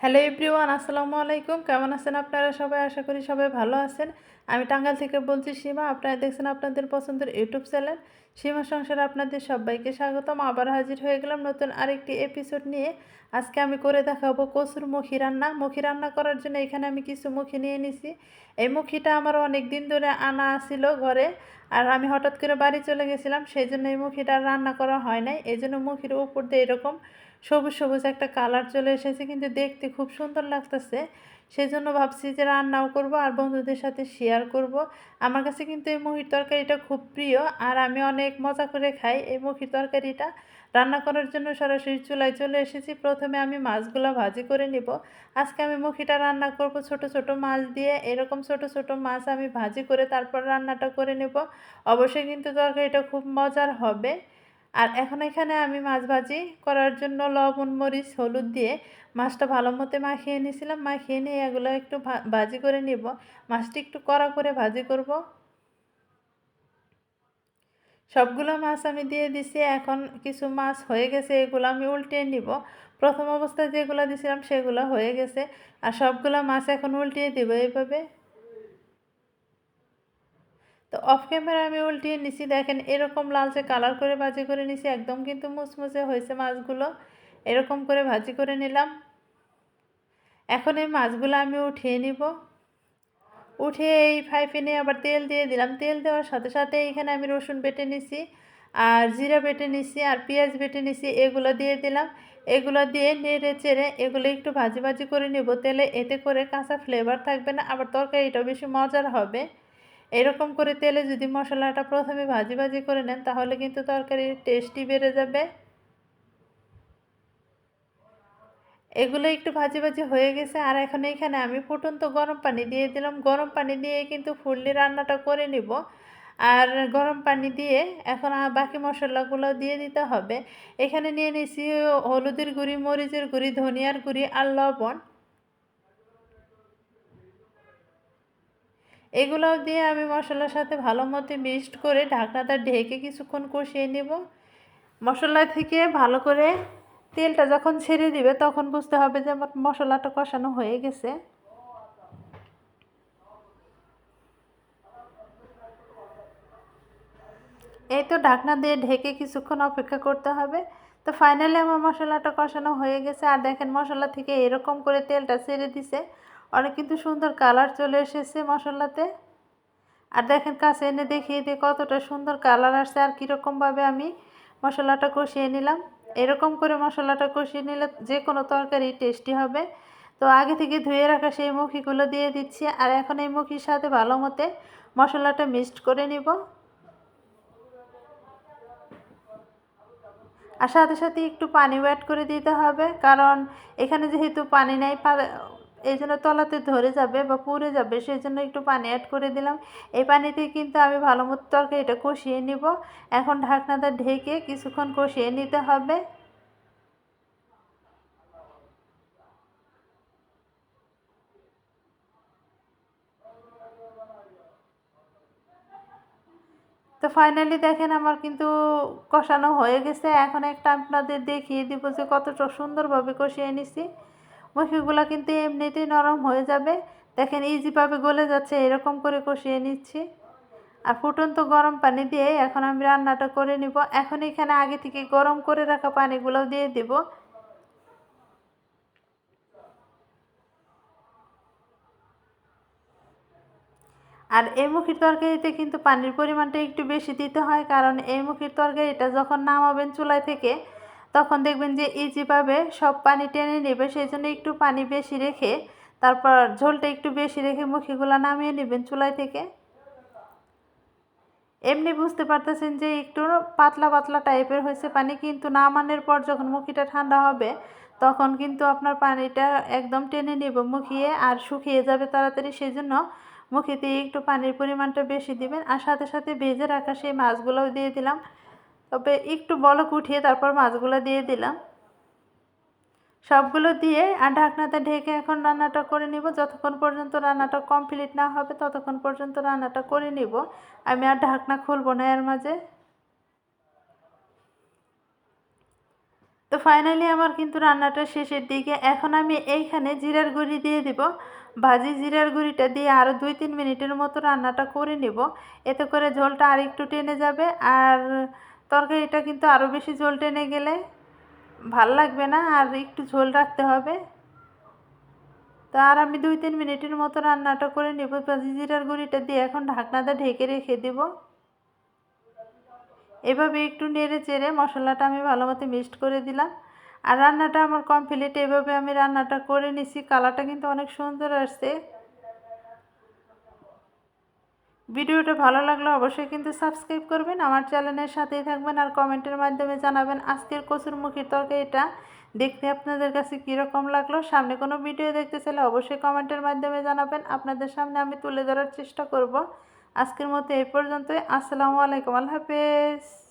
Hello everyone আসসালামু আলাইকুম কেমন আছেন আপনারা? সবাই আশা করি সবাই ভালো আছেন। আমি টাঙ্গাইল থেকে বলছি সীমা, আপনারা দেখছেন আপনাদের পছন্দের ইউটিউব চ্যানেল। সীমা সংসারে আপনাদের সবাইকে স্বাগতম। আবার হাজির হয়ে গেলাম নতুন আরেকটি এপিসোড নিয়ে। আজকে আমি করে দেখাবো কচুর মুখি রান্না। মুখি রান্না করার জন্য এখানে আমি কিছু মুখি নিয়ে নিছি। এই মুখিটা আমার অনেক দিন ধরে আনা ছিল ঘরে, আর আমি হঠাৎ করে বাড়ি চলে গেছিলাম, সেই জন্য এই মুখিটা রান্না করা হয় নাই। এই জন্য মুখির উপর দিয়ে এরকম সবুজ সবুজ একটা কালার চলে এসেছে, কিন্তু দেখতে খুব সুন্দর লাগতেছে। সেই জন্য ভাবছি যে রান্নাও করব আর বন্ধুদের সাথে শেয়ার করব। আমার কাছে কিন্তু এই মুখির তরকারিটা খুব প্রিয় আর আমি অনেক মজা করে খাই। এই মুখির তরকারিটা রান্না করার জন্য সরাসরি চুলায় চলে এসেছি। প্রথমে আমি মাছগুলো ভাজি করে নিব। আজকে আমি মুখিটা রান্না করব ছোট ছোট মাছ দিয়ে। এরকম ছোট ছোট মাছ আমি ভাজি করে তারপর রান্নাটা করে নেব। অবশ্যই কিন্তু তরকারিটা খুব মজার হবে। আর এখন এখানে আমি মাছ ভাজি করার জন্য লবণ, মরিচ, হলুদ দিয়ে মাছটা ভালো মতো মাখিয়ে নিয়েছিলাম। মাখিয়ে নিয়ে এগুলো একটু ভাজি করে নিব। মাছটি একটু কড়া করে ভাজি করব। সবগুলো মাছ আমি দিয়ে দিছি। এখন কিছু মাছ হয়ে গেছে, এগুলো আমি উল্টিয়ে নিব। প্রথম অবস্থায় যেগুলো দিছিলাম সেগুলো হয়ে গেছে। আর সবগুলো মাছ এখন উল্টিয়ে দিব এইভাবে। তো অফ ক্যামেরা আমি উল্টিয়ে নিছি, দেখেন এরকম লালচে কালার করে ভাজি করে নিছি, একদম কিন্তু মুচমুচে হয়েছে মাছগুলো। এরকম করে ভাজি করে নিলাম। এখন এই মাছগুলো আমি উঠিয়ে নিব। উঠিয়ে এই ফ্রাই প্যানে আবার তেল দিয়ে দিলাম। তেল দেওয়ার সাথে সাথে এখানে আমি রসুন বেটে নিছি, আর জিরা বেটে নিছি, আর পেঁয়াজ বেটে নিছি, এগুলো দিয়ে দিলাম। এগুলো দিয়ে নেড়ে চেড়ে এগুলো একটু ভাজি ভাজি করে নেব। তেলে এতে করে কাঁচা ফ্লেভার থাকবে না, আবার তরকারিটাও বেশি মজার হবে। এরকম করে তেলে যদি মশলাটা প্রথমে ভাজি ভাজি করে নেন, তাহলে কিন্তু তরকারির টেস্টই বেড়ে যাবে। এগুলো একটু ভাজি ভাজি হয়ে গেছে, আর এখন এখানে আমি ফুটন্ত গরম পানি দিয়ে দিলাম। গরম পানি দিয়ে কিন্তু ফুললি রান্নাটা করে নিব। আর গরম পানি দিয়ে এখন বাকি মশলাগুলো দিয়ে দিতে হবে। এখানে নিয়ে নিয়েছি হলুদের গুঁড়ি, মরিচের গুঁড়ি, ধনিয়ার গুঁড়ি আর লবণ। এগুলো দিয়ে আমি মশলার সাথে ভালো মতো মিক্সড করে ঢাকনাটা ঢেকে কিছুক্ষণ কষিয়ে নেব। মশলা থেকে ভালো করে তেলটা যখন ছেড়ে দিবে তখন বুঝতে হবে যে আমার মশলাটা কষানো হয়ে গেছে। এই তো ঢাকনা দিয়ে ঢেকে কিছুক্ষণ অপেক্ষা করতে হবে। তো ফাইনালি আমার মশলাটা কষানো হয়ে গেছে। আর দেখেন মশলা থেকে এরকম করে তেলটা ছেড়ে দিছে। অনেক কিন্তু সুন্দর কালার চলে এসেছে মশলাতে আর দেখেন কাছে এনে দেখিয়ে দিয়ে কতটা সুন্দর কালার আসছে আর কীরকমভাবে আমি মশলাটা কষিয়ে নিলাম। এরকম করে মশলাটা কষিয়ে নিলে যে কোনো তরকারি টেস্টি হবে। তো আগে থেকে ধুয়ে রাখা সেই মুখিগুলো দিয়ে দিচ্ছি আর এখন এই মুখির সাথে ভালো মতে মশলাটা মিক্সড করে নিব। আর সাথে সাথে একটু পানি অ্যাড করে দিতে হবে কারণ এখানে যেহেতু পানি নেই এই জন্য তলাতে ধরে যাবে বা পুড়ে যাবে, সেই জন্য একটু পানি অ্যাড করে দিলাম। এই পানিতে কিন্তু আমি ভালো মতো তরকারিটা কষিয়ে নিব। এখন ঢাকনাটা ঢেকে কিছুক্ষণ কষিয়ে নিতে হবে। তো ফাইনালি দেখেন আমার কিন্তু কষানো হয়ে গেছে। এখন একটা আপনাদের দেখিয়ে দিব যে কতটা সুন্দরভাবে কষিয়ে নিছি। মুখিগুলো কিন্তু এমনিতেই নরম হয়ে যাবে। দেখেন ইজিভাবে গলে যাচ্ছে, এরকম করে কষিয়ে নিচ্ছি। আর ফুটন্ত গরম পানি দিয়ে এখন আমি রান্নাটা করে নিব। এখন এখানে আগে থেকে গরম করে রাখা পানিগুলো দিয়ে দেব। আর এই মুখির তরকারিতে কিন্তু পানির পরিমাণটা একটু বেশি দিতে হয়, কারণ এই মুখির তরকারিটা যখন নামাবেন চুলায় থেকে তখন দেখবেন যে ইজিভাবে সব পানি টেনে নেবে সেই জন্য একটু পানি বেশি রেখে, তারপর ঝোলটা একটু বেশি রেখে মুখিগুলো নামিয়ে নেবেন চুলাই থেকে। এমনি বুঝতে পারতেছেন যে একটু পাতলা পাতলা টাইপের হয়েছে পানি, কিন্তু নামানোর পর যখন মুখিটা ঠান্ডা হবে, তখন কিন্তু আপনার পানিটা একদম টেনে নেব, মুখিয়ে আর শুকিয়ে যাবে তাড়াতাড়ি। সেই জন্য মুখিতে একটু পানির পরিমাণটা বেশি দিবেন, আর সাথে সাথে ভেজে রাখা সেই মাছগুলোও দিয়ে দিলাম। তবে একটু বলক উঠিয়ে তারপর মাছগুলো দিয়ে দিলাম। সবগুলো দিয়ে আর ঢাকনাতে ঢেকে এখন রান্নাটা করে নিব। যতক্ষণ পর্যন্ত রান্নাটা কমপ্লিট না হবে, ততক্ষণ পর্যন্ত রান্নাটা করে নিব। আমি আর ঢাকনা খুলবো না এর মাঝে। তো ফাইনালি আমার কিন্তু রান্নাটা শেষের দিকে। এখন আমি এইখানে জিরার গুঁড়ি দিয়ে দিব। ভাজি জিরার গুঁড়িটা দিয়ে আরও দুই তিন মিনিটের মতো রান্নাটা করে নিব। এতে করে ঝোলটা আর একটু টেনে যাবে। আর তরকারিটা কিন্তু আরও বেশি ঝোল টেনে গেলে ভালো লাগবে না, আর একটু ঝোল রাখতে হবে। তো আর আমি দুই তিন মিনিটের মতো রান্নাটা করে নেব। জিরার গুঁড়িটা দিয়ে এখন ঢাকনাটা ঢেকে রেখে দেবো। এভাবে একটু নেড়ে চেড়ে মশলাটা আমি ভালো মতো মিক্সড করে দিলাম। আর রান্নাটা আমার কমপ্লিট এভাবে আমি রান্নাটা করে নিছি। কালারটা কিন্তু অনেক সুন্দর আসছে। ভিডিওটা ভালো লাগলে অবশ্যই কিন্তু সাবস্ক্রাইব করবেন, আমার চ্যানেলের সাথেই থাকবেন আর কমেন্টের মাধ্যমে জানাবেন আজকের কচুরমুখীর তরকারিটা দেখতে আপনাদের কাছে কীরকম লাগল। সামনে কোনো ভিডিও দেখতে চাইলে অবশ্যই কমেন্টের মাধ্যমে জানাবেন, আপনাদের সামনে আমি তুলে ধরার চেষ্টা করব। আজকের মতো এই পর্যন্তই, আসসালামু আলাইকুম, আল্লাহ হাফেজ।